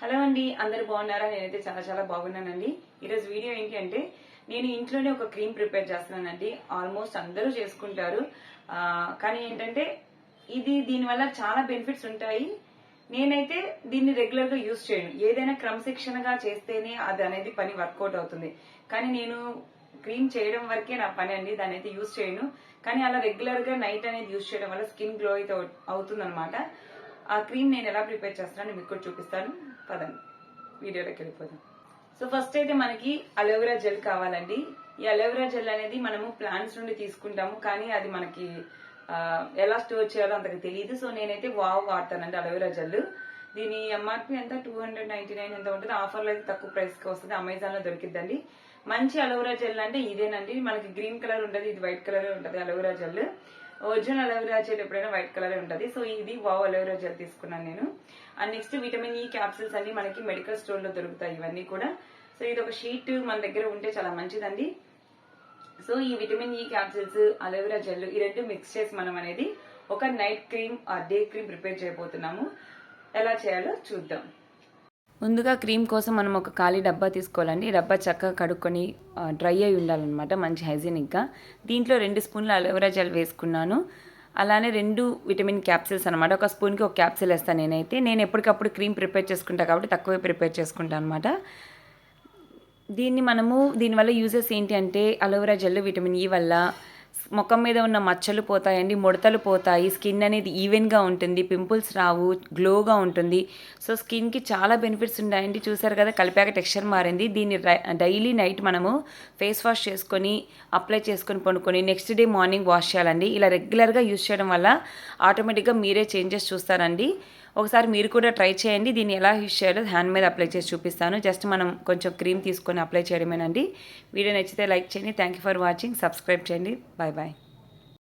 Hello అండి అందరు బాగున్నారా? నేనైతే చాలా చాలా బాగున్నానండి. ఈరోజు వీడియో ఏంటి అంటే నేను ఇంట్లోనే ఒక క్రీమ్ ప్రిపేర్ చేస్తున్నానండి. ఆల్మోస్ట్ అందరూ చేసుకుంటారు. కానీ ఏంటంటే ఇది దీనివల్ల చాలా బెనిఫిట్స్ ఉంటాయి. నేనైతే దీన్ని రెగ్యులర్గా యూజ్ చేయను. ఏదైనా క్రమశిక్షణగా చేస్తేనే అది అనేది పని వర్కౌట్ అవుతుంది. కానీ నేను క్రీమ్ చేయడం వరకే నా పని అండి దాని అయితే యూజ్ చేయను. కానీ అలా రెగ్యులర్గా నైట్ అనేది యూజ్ చేయడం వల్ల స్కిన్ గ్లో అయితే అవుతుంది ఆ క్రీమ్ నేను ఎలా ప్రిపేర్ చేస్తానో మీకు కూడా చూపిస్తాను. పదండి. వీడియోలోకి వెళ్ళిపోదాం. సో ఫస్ట్ అయితే మనకి అలోవెరా జెల్ కావాలండి. ఈ అలోవెరా జెల్ అనేది మనము ప్లాంట్స్ నుండి తీసుకుంటాము కానీ అది మనకి ఎలా స్టోర్ చేయాలో అంతకు తెలియదు సో నేనైతే వావ్ వాడతానండి అలోవెరా జెల్. దీని ఎంఆర్పి ఎంత? టూ హండ్రెడ్ నైన్టీ నైన్ ఎంత ఉంటుంది? ఆఫర్లో అయితే తక్కువ ప్రైస్కి వస్తుంది. అమెజాన్లో దొరికిద్దండి. మంచి అలోవెరా జెల్ అంటే ఇదేనండి. మనకి గ్రీన్ కలర్ ఉంటుంది ఇది వైట్ కలర్ ఉంటుంది aloe vera gel. Original aloe vera gel ఎప్పుడైనా వైట్ కలర్ ఉంటుంది. సో ఇది వావ్ అలోవెరా జెల్ తీసుకున్నాను నేను. And next vitamin E capsules అన్ని మనకి మెడికల్ స్టోర్లో దొరుకుతాయి ఇవన్నీ కూడా. సో ఇది ఒక షీట్ మన దగ్గర ఉంటే చాలా మంచిదండి. సో ఈ vitamin E capsules aloe vera gel ఈ రెండు మిక్స్ చేసి మనం అనేది ఒక నైట్ క్రీమ్ ఆ డే క్రీమ్ ప్రిపేర్ చేయబోతున్నాము. ఎలా చేయాలో చూద్దాం. ముందుగా క్రీమ్ కోసం మనం ఒక ఖాళీ డబ్బా తీసుకోవాలండి. డబ్బా చక్కగా కడుక్కొని డ్రై అయి ఉండాలన్నమాట మంచి హైజీనిక్గా. దీంట్లో రెండు స్పూన్లు అలోవెరా జెల్ వేసుకున్నాను. అలానే రెండు విటమిన్ క్యాప్సిల్స్ అనమాట ఒక స్పూన్కి ఒక క్యాప్సిల్ వేస్తాను నేనైతే. నేను ఎప్పటికప్పుడు క్రీమ్ ప్రిపేర్ చేసుకుంటా కాబట్టి తక్కువే ప్రిపేర్ చేసుకుంటాను అనమాట దీన్ని మనము దీనివల్ల యూజెస్ ఏంటి అంటే అలోవెరా జెల్ విటమిన్ ఈ వల్ల ముఖం మీద ఉన్న మచ్చలు పోతాయండి ముడతలు పోతాయి స్కిన్ అనేది ఈవెన్గా ఉంటుంది పింపుల్స్ రావు గ్లోగా ఉంటుంది. సో స్కిన్కి చాలా బెనిఫిట్స్ ఉన్నాయండి. చూసారు కదా కలిపాక టెక్స్చర్ మారింది. దీన్ని డైలీ నైట్ మనము ఫేస్ వాష్ చేసుకొని అప్లై చేసుకొని పండుకొని నెక్స్ట్ డే మార్నింగ్ వాష్ చేయాలండి. ఇలా రెగ్యులర్గా యూస్ చేయడం వల్ల ఆటోమేటిక్గా మీరే చేంజెస్ చూస్తారండి. ఒకసారి మీరు కూడా ట్రై చేయండి. దీన్ని ఎలా యూస్ చేయాలో హ్యాండ్ మీద అప్లై చేసి చూపిస్తాను. జస్ట్ మనం కొంచెం క్రీమ్ తీసుకొని అప్లై చేయడమేనండి. వీడియో నచ్చితే లైక్ చేయండి. Thank you for watching. Subscribe చేయండి. Bye bye